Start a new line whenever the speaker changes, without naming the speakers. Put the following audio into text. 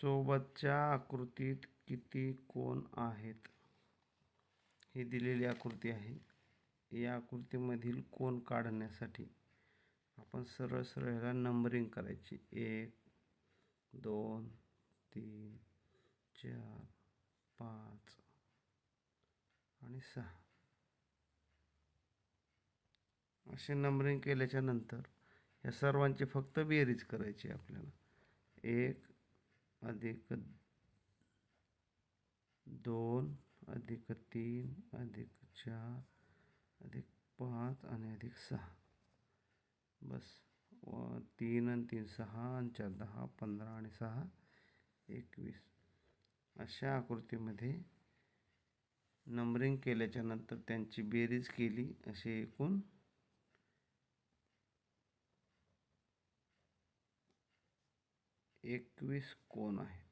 सोबतच्या आकृतीत किती कोण आहेत? ही दिलेली आकृती आहे. या आकृतीमधील कोण काढण्यासाठी आपण सरळ सरळ ह्याला नंबरिंग करायची. एक दोन तीन चार पाच आणि सहा. असे नंबरिंग केल्याच्यानंतर या सर्वांची फक्त बेरीज करायची आपल्याला. एक अधिक दोन अधिक तीन अधिक चार अधिक पाच आणि अधिक सहा. बस व तीन आणि तीन सहा आणि चार दहा पंधरा आणि सहा एकवीस. अशा आकृतीमध्ये नंबरिंग केल्याच्यानंतर त्यांची बेरीज केली असे एकूण एकवीस कोण आहेत?